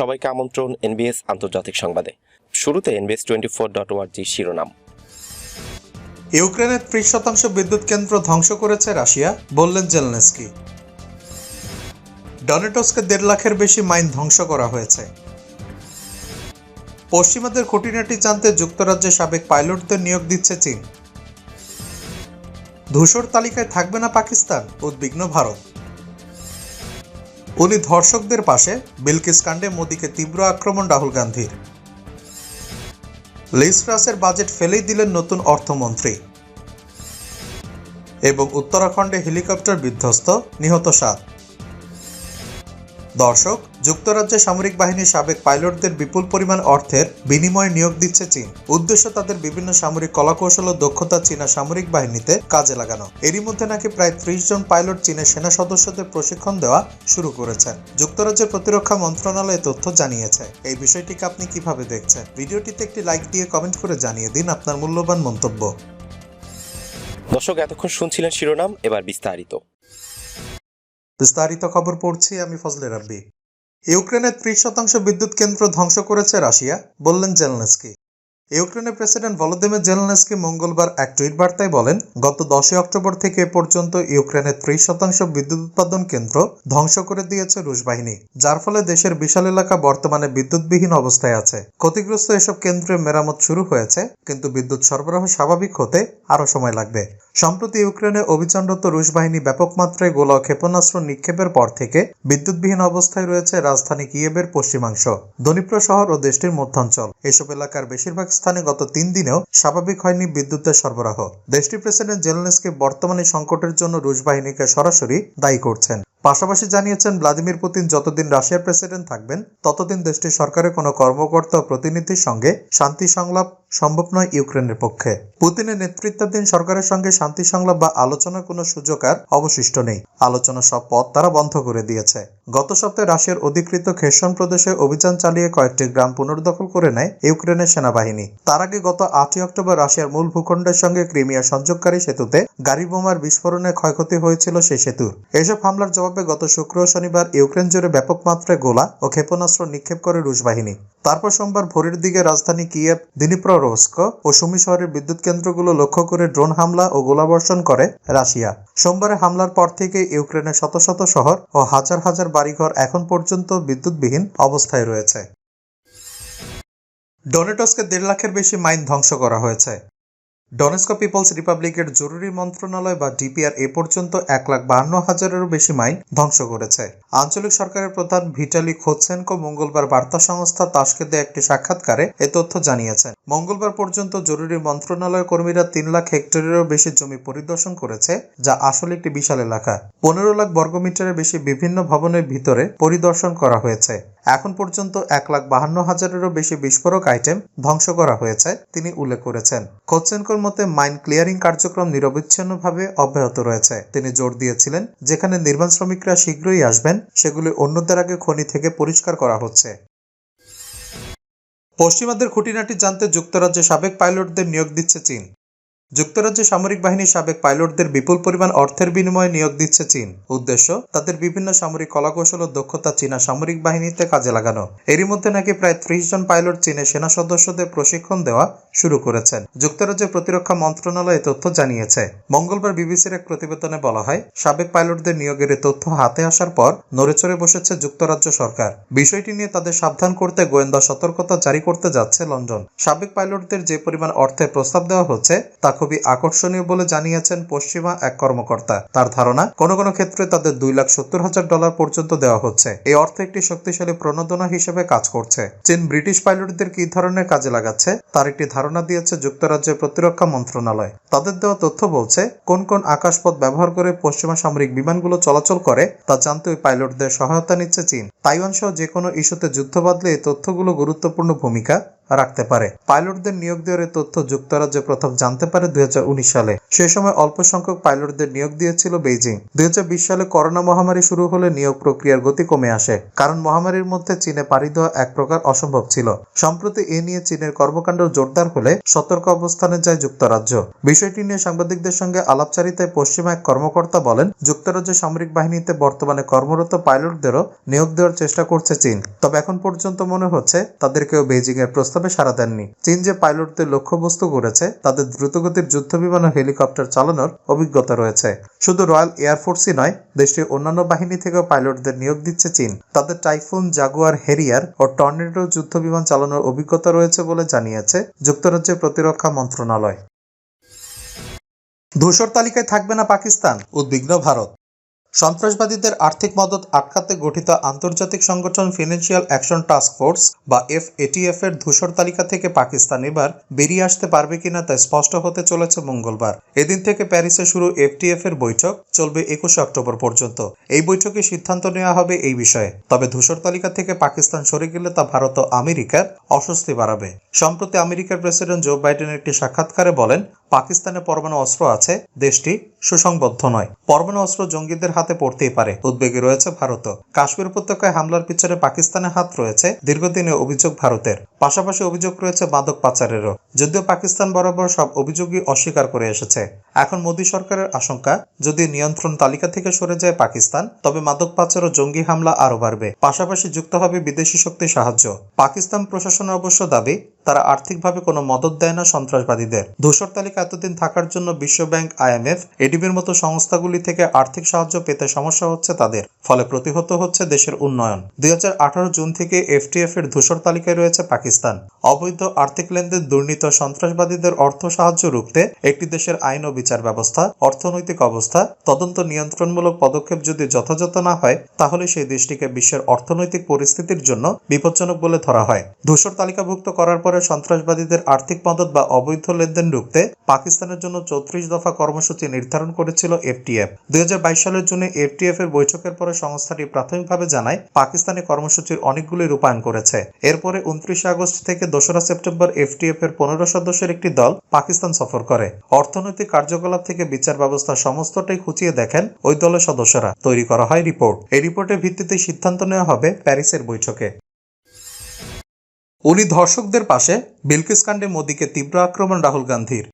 সবাইকে আমন্ত্রণ এনবিএস আন্তর্জাতিক সংবাদে। শুরুতে এনবিএস টোয়েন্টি ফোর ডট ওয়ার্জি শিরোনাম। ইউক্রেনের ত্রিশ শতাংশ বিদ্যুৎ কেন্দ্র ধ্বংস করেছে রাশিয়া, বললেন জেলনেস্কি। ডনেটসকে দেড় লাখের বেশি মাইন ধ্বংস করা হয়েছে। পশ্চিমাদের খুঁটিনাটি জানতে যুক্তরাজ্যে সাবেক পাইলটদের নিয়োগ দিচ্ছে চীন। ধূসর তালিকায় থাকবে না পাকিস্তান, উদ্বিগ্ন ভারত। উনি ধর্ষকদের পাশে বিলকিস কাণ্ডে মোদীকে তীব্র আক্রমণ রাহুল গান্ধীর। লিস্ট্রাসের বাজেট ফেলেই দিলেন নতুন অর্থমন্ত্রী। এবং উত্তরাখণ্ডে হেলিকপ্টার বিধ্বস্ত নিহত সাত। দর্শক, যুক্তরাজ্যে সামরিক বাহিনীর সাবেক পাইলটদের বিপুল পরিমাণ অর্থের বিনিময়ে নিয়োগ দিচ্ছে চীন। উদ্দেশ্য তাদের বিভিন্ন সামরিক কলাকৌশল ও দক্ষতা চীনা সামরিক বাহিনীতে কাজে লাগানো। এরই মধ্যে নাকি প্রায় ত্রিশ জন পাইলট চীনের সেনা সদস্যদের প্রশিক্ষণ দেওয়া শুরু করেছেন। যুক্তরাজ্যের প্রতিরক্ষা মন্ত্রণালয় তথ্য জানিয়েছে। এই বিষয়টিকে আপনি কীভাবে দেখছেন? ভিডিওটিতে একটি লাইক দিয়ে কমেন্ট করে জানিয়ে দিন আপনার মূল্যবান মন্তব্য। দর্শক, এতক্ষণ শুনছিলেন শিরোনাম, এবার বিস্তারিত। বিস্তারিত খবর পড়ছি আমি ফজলে রাব্বি। ইউক্রেনের ত্রিশ শতাংশ বিদ্যুৎ কেন্দ্র ধ্বংস করেছে রাশিয়া, বললেন জেলনেস্কি। ইউক্রেনের প্রেসিডেন্ট ভলোদিমির জেলনেস্কি মঙ্গলবার এক টুইট বার্তায় বলেন, গত দশই অক্টোবর থেকে পর্যন্ত ইউক্রেনের ত্রিশ শতাংশ বিদ্যুৎ উৎপাদন কেন্দ্র ধ্বংস করে দিয়েছে রুশ বাহিনী, যার ফলে দেশের বিশাল এলাকা বর্তমানে বিদ্যুৎবিহীন অবস্থায় আছে। ক্ষতিগ্রস্ত এসব কেন্দ্রে মেরামত শুরু হয়েছে, কিন্তু বিদ্যুৎ সরবরাহ স্বাভাবিক হতে আরও সময় লাগবে। সম্প্রতি ইউক্রেনে অভিযানরত রুশ বাহিনী ব্যাপক মাত্রায় গোলা ক্ষেপণাস্ত্র নিক্ষেপের পর থেকে বিদ্যুৎবিহীন অবস্থায় রয়েছে রাজধানী কিয়েবের পশ্চিমাংশ, দনিপ্র শহর ও দেশটির মধ্যাঞ্চল। এসব এলাকার বেশিরভাগ স্থানে গত তিন দিনেও স্বাভাবিক হয়নি বিদ্যুতের সরবরাহ। দেশটির প্রেসিডেন্ট জেলনেসকি বর্তমানে সংকটের জন্য রুশ বাহিনীকে সরাসরি দায়ী করছেন। পাশাপাশি জানিয়েছেন ভ্লাদিমির পুতিন, যতদিন রাশিয়ার প্রেসিডেন্ট থাকবেন, ততদিন দেশটির সরকারের কোনো কর্মকর্তা প্রতিনিধির সঙ্গে শান্তি সংলাপ সম্ভব নয় ইউক্রেনের পক্ষে। পুতিনের নেতৃত্বাধীন সরকারের সঙ্গে শান্তি সংলাপ বা আলোচনার কোনো সুযোগ আর অবশিষ্ট নেই। আলোচনার সব পথ তারা বন্ধ করে দিয়েছে। গত সপ্তাহে রাশিয়ার অধিকৃত খেসন প্রদেশে অভিযান চালিয়ে কয়েকটি গ্রাম পুনর্দখল করে নেয় ইউক্রেনের সেনাবাহিনী। তার আগে গত আটই অক্টোবর রাশিয়ার মূল ভূখণ্ডের সঙ্গে ক্রিমিয়া সংযোগকারী সেতুতে গাড়ি বোমার বিস্ফোরণে ক্ষয়ক্ষতি হয়েছিল সেই সেতুর। এসব হামলার জবাবে গত শুক্র শনিবার ইউক্রেন জুড়ে ব্যাপক মাত্রায় গোলা ও ক্ষেপণাস্ত্র নিক্ষেপ করে রুশ বাহিনী। তারপর সোমবার ভোরের দিকে রাজধানী কিয়েভ দিনিপ্ররস্ক ও সুমি শহরের বিদ্যুৎ কেন্দ্রগুলো লক্ষ্য করে ড্রোন হামলা ও গোলাবর্ষণ করে রাশিয়া। সোমবারে হামলার পর থেকে ইউক্রেনের শত শত শহর ও হাজার হাজার বাড়িঘর এখন পর্যন্ত বিদ্যুৎবিহীন অবস্থায় রয়েছে। ডোনেটসকে দেড় লাখের বেশি মাইন ধ্বংস করা হয়েছে। ডনেস্কো পিপলস রিপাবলিকের জরুরি মন্ত্রণালয় বা ডিপিআর এ পর্যন্ত এক লাখ বাহান্ন হাজারেরও বেশি মাইন ধ্বংস করেছে। আঞ্চলিক সরকারের প্রধান ভিটালি খোৎসেনকো মঙ্গলবার বার্তা সংস্থা তাসকে দেয়া একটি সাক্ষাৎকারে এ তথ্য জানিয়েছেন। মঙ্গলবার পর্যন্ত জরুরি মন্ত্রণালয় কর্মীরা তিন লাখ হেক্টরেরও বেশি জমি পরিদর্শন করেছে, যা আসলে একটি বিশাল এলাকা। পনেরো লাখ বর্গমিটারের বেশি বিভিন্ন ভবনের ভিতরে পরিদর্শন করা হয়েছে। এখন পর্যন্ত এক লাখ বাহান্ন হাজারেরও বেশি বিস্ফোরক আইটেম ধ্বংস করা হয়েছে, তিনি উল্লেখ করেছেন। কোচেনকোর মতে, মাইন ক্লিয়ারিং কার্যক্রম নিরবিচ্ছিন্নভাবে অব্যাহত রয়েছে। তিনি জোর দিয়েছিলেন, যেখানে নির্মাণ শ্রমিকরা শীঘ্রই আসবেন, সেগুলি অন্যদের আগে খনি থেকে পরিষ্কার করা হচ্ছে। পশ্চিমাদের খুঁটিনাটি জানতে যুক্তরাজ্যে সাবেক পাইলটদের নিয়োগ দিচ্ছে চীন। যুক্তরাজ্যে সামরিক বাহিনীর সাবেক পাইলটদের বিপুল পরিমাণ অর্থের বিনিময়ে নিয়োগ দিচ্ছে চীন। উদ্দেশ্য, তাদের বিভিন্ন সামরিক কলাকৌশল ও দক্ষতা চীনা সামরিক বাহিনীতে কাজে লাগানো। এরই মধ্যে নাকি প্রায় ত্রিশ জন পাইলট চীনের সেনা সদস্যদের প্রশিক্ষণ দেওয়া শুরু করেছেন। যুক্তরাজ্যের প্রতিরক্ষা মন্ত্রণালয় তথ্য জানিয়েছে। মঙ্গলবার বিবিসির এক প্রতিবেদনে বলা হয়, সাবেক পাইলটদের নিয়োগের তথ্য হাতে আসার পর নড়েচড়ে বসেছে যুক্তরাজ্য সরকার। বিষয়টি নিয়ে তাদের সাবধান করতে গোয়েন্দা সতর্কতা জারি করতে যাচ্ছে লন্ডন। সাবেক পাইলটদের যে পরিমাণ অর্থের প্রস্তাব দেওয়া হচ্ছে, তা খুবই আকর্ষণীয় বলে জানিয়েছেন পশ্চিমা এক কর্মকর্তা। তার ধারণা, কোনো কোনো ক্ষেত্রে তাদের দুই লাখ সত্তর হাজার ডলার পর্যন্ত দেওয়া হচ্ছে। এই অর্থ একটি শক্তিশালী প্রণোদনা হিসেবে কাজ করছে। চীন ব্রিটিশ পাইলটদের কি ধরনের কাজে লাগাচ্ছে, তার একটি ধারণা দিয়েছে যুক্তরাজ্যের প্রতিরক্ষা মন্ত্রণালয়। তাদের দেওয়া তথ্য বলছে, কোন কোন আকাশপথ ব্যবহার করে পশ্চিমা সামরিক বিমানগুলো চলাচল করে, তা জানতে ওই পাইলটদের সহায়তা নিচ্ছে চীন। তাইওয়ান সহ যে কোনো ইস্যুতে যুদ্ধ বাদলে এই তথ্যগুলো গুরুত্বপূর্ণ ভূমিকা রাখতে পারে। পাইলটদের নিয়োগ দেওয়ার তথ্য যুক্তরাজ্য প্রথম জানতে পারে দুই সালে। সে সময় অল্প সংখ্যক পাইলটদের নিয়োগ দিয়েছিল বেইজিং। দুই সালে করোনা মহামারী শুরু হলে নিয়োগ প্রক্রিয়ার গতি কমে আসে। কারণ মহামারীর মধ্যে চীনে পাড়ি দেওয়া এক প্রকার অসম্ভব ছিল। সম্প্রতি এ নিয়ে চীনের কর্মকাণ্ড জোরদার হলে সতর্ক অবস্থানে যায় যুক্তরাজ্য। বিষয়টি নিয়ে সাংবাদিকদের সঙ্গে আলাপচারিতায় পশ্চিমা এক কর্মকর্তা বলেন যুক্তরাজ্য সামরিক বাহিনীতে বর্তমানে কর্মরত পাইলটদেরও নিয়োগ দেওয়ার চেষ্টা করছে চীন। তবে এখন পর্যন্ত মনে হচ্ছে তাদের কেউ বেইজিং এর প্রস্তাবে সাড়া দেননি। চীন যে পাইলটদের লক্ষ্যবস্তু করেছে তাদের দ্রুতগতির যুদ্ধ বিমান হেলিকপ্টার চালানোর অভিজ্ঞতা রয়েছে। শুধু রয়্যাল এয়ারফোর্সই নয়, দেশটির অন্যান্য বাহিনী থেকেও পাইলটদের নিয়োগ দিচ্ছে চীন। তাদের টাইফুন, জাগুয়ার, হেরিয়ার ও টর্নেডো যুদ্ধ বিমান চালানোর অভিজ্ঞতা রয়েছে বলে জানিয়েছে যুক্তরাজ্যের প্রতিরক্ষা মন্ত্রণালয়। ধূসর তালিকায় থাকবে না পাকিস্তান, উদ্বিগ্ন ভারত। সন্ত্রাসবাদীদের আর্থিক মদত আটকাতে গঠিত আন্তর্জাতিক সংগঠন ফিনান্সিয়াল অ্যাকশন টাস্ক ফোর্স, বা এফ এটিএফ এর ধূসর তালিকা থেকে পাকিস্তান এবার বেরিয়ে আসতে পারবে কিনা তা স্পষ্ট হতে চলেছে মঙ্গলবার। এদিন থেকে প্যারিসে শুরু এফটিএফ এর বৈঠক চলবে একুশে অক্টোবর পর্যন্ত। এই বৈঠকে সিদ্ধান্ত নেওয়া হবে এই বিষয়ে। তবে ধূসর তালিকা থেকে পাকিস্তান সরে গেলে তা ভারত ও আমেরিকার অস্বস্তি বাড়াবে। সম্প্রতি আমেরিকার প্রেসিডেন্ট জো বাইডেন একটি সাক্ষাৎকারে বলেন, পাকিস্তানে পরমাণু অস্ত্র আছে, দেশটি সুসংবদ্ধ নয়। পরমাণু অস্ত্র জঙ্গিদের হাতে পড়তেই পারে। উদ্বেগে রয়েছে ভারত। কাশ্মীর উপত্যকায় হামলার পিছনে পাকিস্তানের হাত রয়েছে দীর্ঘদিনের অভিযোগ ভারতের। পাশাপাশি অভিযোগ রয়েছে মাদক পাচারেরও। যদিও পাকিস্তান বরাবর সব অভিযোগই অস্বীকার করে এসেছে। এখন মোদী সরকারের আশঙ্কা, যদি নিয়ন্ত্রণ তালিকা থেকে সরে যায় পাকিস্তান, তবে মাদক পাচার ও জঙ্গি হামলা আরও বাড়বে। পাশাপাশি যুক্ত হবে বিদেশি শক্তির সাহায্য। পাকিস্তান প্রশাসনের অবশ্য দাবি তারা আর্থিকভাবে কোনো মদত দেয় না সন্ত্রাসবাদীদের। ধূসর তালিকা এতদিন থাকার জন্য বিশ্বব্যাংক আইএমএফ এডিবির মতো সংস্থাগুলি থেকে আর্থিক সাহায্য পেতে সমস্যা হচ্ছে তাদের, ফলে প্রতিহত হচ্ছে দেশের উন্নয়ন। দুই জুন থেকে এফটিএফ এর ধূসর তালিকায় রয়েছে পাকিস্তান। অবৈধ আর্থিক লেনদেন দুর্নীত সন্ত্রাসবাদীদের অর্থ সাহায্য রুখতে একটি দেশের আইন ও বিচার ব্যবস্থা, অর্থনৈতিক অবস্থা, তদন্ত নিয়ন্ত্রণমূলক পদক্ষেপ যদি যথাযথ না হয়, তাহলে সেই দেশটিকে বিশ্বের অর্থনৈতিক পরিস্থিতির জন্য বিপজ্জনক বলে ধরা হয়। ধূসর তালিকাভুক্ত করার পরে সন্ত্রাসবাদীদের আর্থিক মদত বা অবৈধ লেনদেন রুখতে পাকিস্তানের জন্য চৌত্রিশ দফা কর্মসূচি নির্ধারণ করেছিল এফটিএফ। দুই সালের জুনে এফটিএফ এর বৈঠকের পরে সংস্থাটি প্রাথমিকভাবে জানায়, পাকিস্তানি কর্মসূচির অনেকগুলি রূপায়ণ করেছে। এরপরে উনত্রিশে আগস্ট থেকে দোসরা সেপ্টেম্বর এফটিএফ এর পনেরো সদস্যের একটি দল পাকিস্তান সফর করে। অর্থনৈতিক কার্যকলাপ থেকে বিচার ব্যবস্থা সমস্তটাই খুঁচিয়ে দেখেন ওই দলের সদস্যরা, তৈরি করা হয় রিপোর্ট। এই রিপোর্টের ভিত্তিতে সিদ্ধান্ত নেওয়া হবে প্যারিসের বৈঠকে। উনি ধর্ষকদের পাশে বিলকিস কাণ্ডে মোদীকে তীব্র আক্রমণ রাহুল গান্ধীর।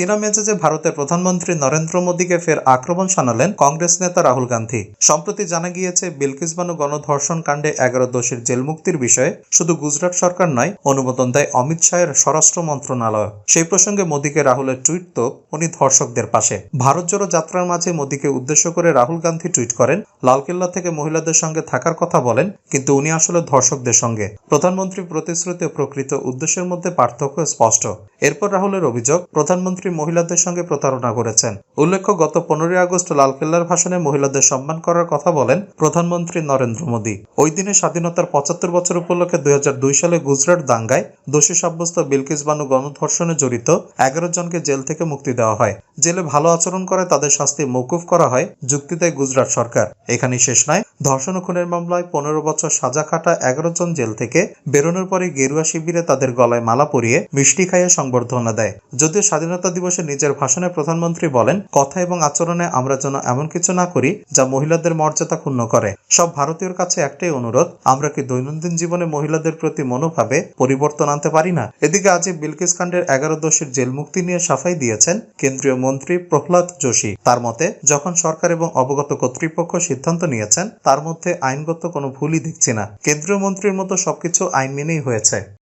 চীনা মেজাজে ভারতের প্রধানমন্ত্রী নরেন্দ্র মোদীকে ফের আক্রমণ শানালেন কংগ্রেস নেতা রাহুল গান্ধী। সম্প্রতি জানা গিয়েছে বিলকিস বানু গণধর্ষণ কাণ্ডে এগারো দোষীর জেল মুক্তির বিষয়ে শুধু গুজরাট সরকার নয়, অনুমোদন দেয় অমিত শাহের স্বরাষ্ট্র মন্ত্রণালয়। সেই প্রসঙ্গে মোদীকে রাহুলের টুইট তো উনি ধর্ষকদের পাশে। ভারত জোড়ো যাত্রার মাঝে মোদীকে উদ্দেশ্য করে রাহুল গান্ধী টুইট করেন, লালকেল্লা থেকে মহিলাদের সঙ্গে থাকার কথা বলেন, কিন্তু উনি আসলে ধর্ষকদের সঙ্গে। প্রধানমন্ত্রী প্রতিশ্রুতি প্রকৃত উদ্দেশ্যের মধ্যে পার্থক্য স্পষ্ট। এরপর রাহুলের অভিযোগ, প্রধানমন্ত্রী মহিলাদের সঙ্গে প্রতারণা করেছেন। উল্লেখ্য, গত পনেরোই আগস্ট লালকেল্লার ভাষণে মহিলাদের সম্মান করার কথা বলেন প্রধানমন্ত্রী নরেন্দ্র মোদী। ওই দিনে স্বাধীনতার পঁচাত্তর বছর উপলক্ষে দুই সালে গুজরাট দাঙ্গায় দোষী সাব্যস্ত বিলকিস বানু গণধর্ষণে জড়িত এগারো জনকে জেল থেকে মুক্তি দেওয়া হয়। জেলে ভালো আচরণ করে তাদের শাস্তি মৌকুফ করা হয় যুক্তি দেয় গুজরাট সরকার। এখানেই শেষ নয়, ধর্ষণ খুনের মামলায় পনেরো বছর সাজা খাটা এগারো জন জেল থেকে বেরোনোর পরে গেরুয়া শিবিরে তাদের গলায় মালা পরিয়ে মিষ্টি খাইয়ে সংবর্ধনা দেয়। যদিও স্বাধীনতা দিবসে নিজের ভাষণে প্রধানমন্ত্রী বলেন, কথা এবং আচরণে আমরা যেন এমন কিছু না করি যা মহিলাদের মর্যাদা ক্ষুণ্ণ করে। সব ভারতীয়র কাছে একটাই অনুরোধ, আমরা কি দৈনন্দিন জীবনে মহিলাদের প্রতি মনোভাবে পরিবর্তন আনতে পারি না? এদিকে আজ বিলকিস কাণ্ডের এগারো দোষীর জেল মুক্তি নিয়ে সাফাই দিয়েছেন কেন্দ্রীয় মন্ত্রী প্রহ্লাদ যোশী। তার মতে, যখন সরকার এবং অবগত কর্তৃপক্ষ সিদ্ধান্ত নিয়েছেন, তার মধ্যে আইনগত কোনো ভুলই দেখছি না। কেন্দ্রীয় মন্ত্রীর মতো সবকিছু আইন মেনেই হয়েছে।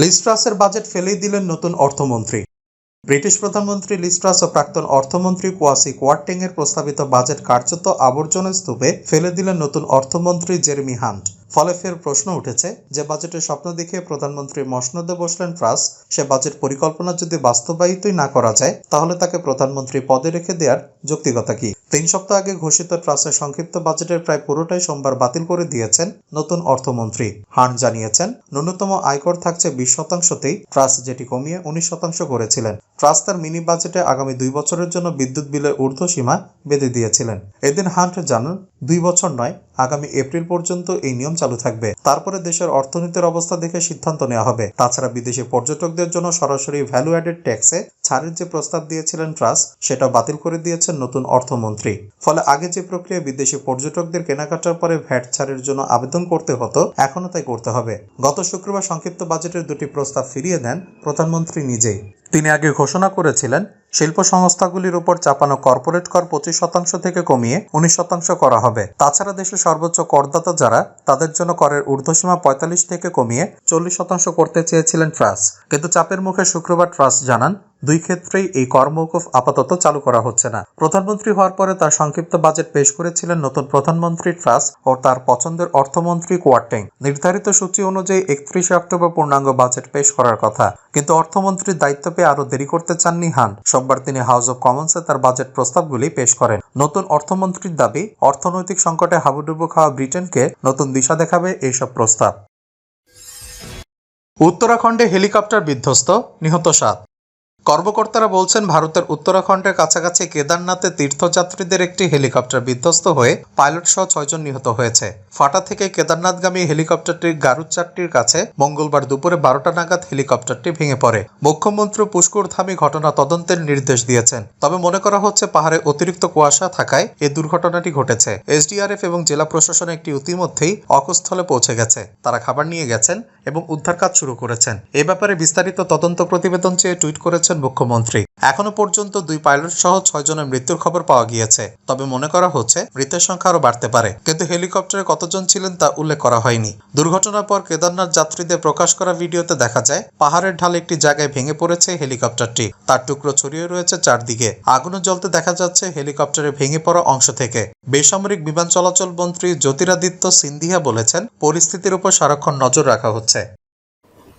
লিস্ট্রাসের বাজেট ফেলেই দিলেন নতুন অর্থমন্ত্রী। ব্রিটিশ প্রধানমন্ত্রী লিস্ট্রাস ও প্রাক্তন অর্থমন্ত্রী কোয়াসি কোয়ার্টেং এর প্রস্তাবিত বাজেট কার্যত আবর্জনা স্তূপে ফেলে দিলেন নতুন অর্থমন্ত্রী জেরেমি হান্ট। ফলে ফের প্রশ্ন উঠেছে যে বাজেটের স্বপ্ন দেখে প্রধানমন্ত্রী মসনদে বসলেন ট্রাস সে বাজেট পরিকল্পনা যদি বাস্তবায়িতই না করা যায়, তাহলে তাকে প্রধানমন্ত্রী পদে রেখে দেওয়ার যৌক্তিকতা কি? তিন সপ্তাহ আগে ঘোষিত ট্রাসের সংক্ষিপ্ত বাজেটের প্রায় পুরোটাই সোমবার বাতিল করে দিয়েছেন নতুন অর্থমন্ত্রী। হান জানিয়েছেন, ন্যূনতম আয়কর থাকছে বিশ শতাংশতেই ট্রাস যেটি কমিয়ে উনিশ শতাংশ করেছিলেন। ট্রাস তার মিনি বাজেটে আগামী দুই বছরের জন্য বিদ্যুৎ বিলের ঊর্ধ্বসীমা বেঁধে দিয়েছিলেন। এদিন হান্ট জানান, দুই বছর নয়, আগামী এপ্রিল পর্যন্ত এই নিয়ম চালু থাকবে। তারপরে দেশের অর্থনীতির অবস্থা দেখে সিদ্ধান্ত নেওয়া হবে। তাছাড়া বিদেশি পর্যটকদের জন্য সরাসরি ভ্যালু অ্যাডেড ট্যাক্সে ছাড়ের যে প্রস্তাব দিয়েছিলেন ট্রাস্ট, সেটা বাতিল করে দিয়েছেন নতুন অর্থমন্ত্রী। ফলে আগে যে প্রক্রিয়া বিদেশি পর্যটকদের কেনাকাটার পরে ভ্যাট ছাড়ের জন্য আবেদন করতে হতো, এখনও তাই করতে হবে। গত শুক্রবার সংক্ষিপ্ত বাজেটের দুটি প্রস্তাব ফিরিয়ে দেন প্রধানমন্ত্রী নিজেই। তিনি আগে ঘোষণা করেছিলেন শিল্প সংস্থাগুলির উপর চাপানো কর্পোরেট কর পঁচিশ শতাংশ থেকে কমিয়ে উনিশ শতাংশ করা হবে। তাছাড়া দেশের সর্বোচ্চ করদাতা যারা, তাদের জন্য করের ঊর্ধ্বসীমা পঁয়তাল্লিশ থেকে কমিয়ে চল্লিশ শতাংশ করতে চেয়েছিলেন ট্রাস কিন্তু চাপের মুখে শুক্রবার ট্রাস জানান দুই ক্ষেত্রেই এই কর আপাতত চালু করা হচ্ছে না। প্রধানমন্ত্রী হওয়ার পরে তার সংক্ষিপ্ত বাজেট পেশ করেছিলেন নতুন প্রধানমন্ত্রী ট্রাস ও তার পছন্দের অর্থমন্ত্রী কোয়ার্টেং নির্ধারিত সূচি অনুযায়ী একত্রিশে অক্টোবর পূর্ণাঙ্গ বাজেট পেশ করার কথা। কিন্তু অর্থমন্ত্রীর দায়িত্ব পেয়ে আরও দেরি করতে চাননি হান। সোমবার তিনি হাউস অব কমন্সে তার বাজেট প্রস্তাবগুলি পেশ করেন। নতুন অর্থমন্ত্রীর দাবি, অর্থনৈতিক সংকটে হাবুডুবু খাওয়া ব্রিটেনকে নতুন দিশা দেখাবে এইসব প্রস্তাব। উত্তরাখণ্ডে হেলিকপ্টার বিধ্বস্ত, নিহত সাত। কর্মকর্তারা বলছেন, ভারতের উত্তরাখণ্ডের কাছাকাছি কেদারনাথে তীর্থযাত্রীদের একটি হেলিকপ্টার বিধ্বস্ত হয়ে পাইলট সহ ছয়জন নিহত হয়েছে। ফাটা থেকে কেদারনাথগামী হেলিকপ্টারটির গারুচারটির কাছে মঙ্গলবার দুপুরে বারোটা নাগাদ হেলিকপ্টারটি ভেঙে পড়ে। মুখ্যমন্ত্রী পুষ্কর ধামি ঘটনা তদন্তের নির্দেশ দিয়েছেন। তবে মনে করা হচ্ছে, পাহাড়ে অতিরিক্ত কুয়াশা থাকায় এ দুর্ঘটনাটি ঘটেছে। এসডিআরএফ এবং জেলা প্রশাসন একটি ইতিমধ্যেই অকস্থলে পৌঁছে গেছে। তারা খাবার নিয়ে গেছেন এবং উদ্ধার কাজ শুরু করেছেন। এ ব্যাপারে বিস্তারিত তদন্ত প্রতিবেদন চেয়ে টুইট করেছেন মুখ্যমন্ত্রী। এখনও পর্যন্ত দুই পাইলট সহ ছয় জনের মৃত্যুর খবর পাওয়া গিয়েছে। তবে মনে করা হচ্ছে, মৃতের সংখ্যা আরও বাড়তে পারে। কিন্তু হেলিকপ্টারে কতজন ছিলেন তা উল্লেখ করা হয়নি। দুর্ঘটনার পর কেদারনাথ যাত্রীদের প্রকাশ করা ভিডিওতে দেখা যায়, পাহাড়ের ঢালে একটি জায়গায় ভেঙে পড়েছে হেলিকপ্টারটি। তার টুকরো ছড়িয়ে রয়েছে চারদিকে। আগুনে জ্বলতে দেখা যাচ্ছে হেলিকপ্টারে ভেঙে পড়া অংশ থেকে। বেসামরিক বিমান চলাচল মন্ত্রী জ্যোতিরাদিত্য সিন্ধিয়া বলেছেন, পরিস্থিতির উপর সারাক্ষণ নজর রাখা হচ্ছে।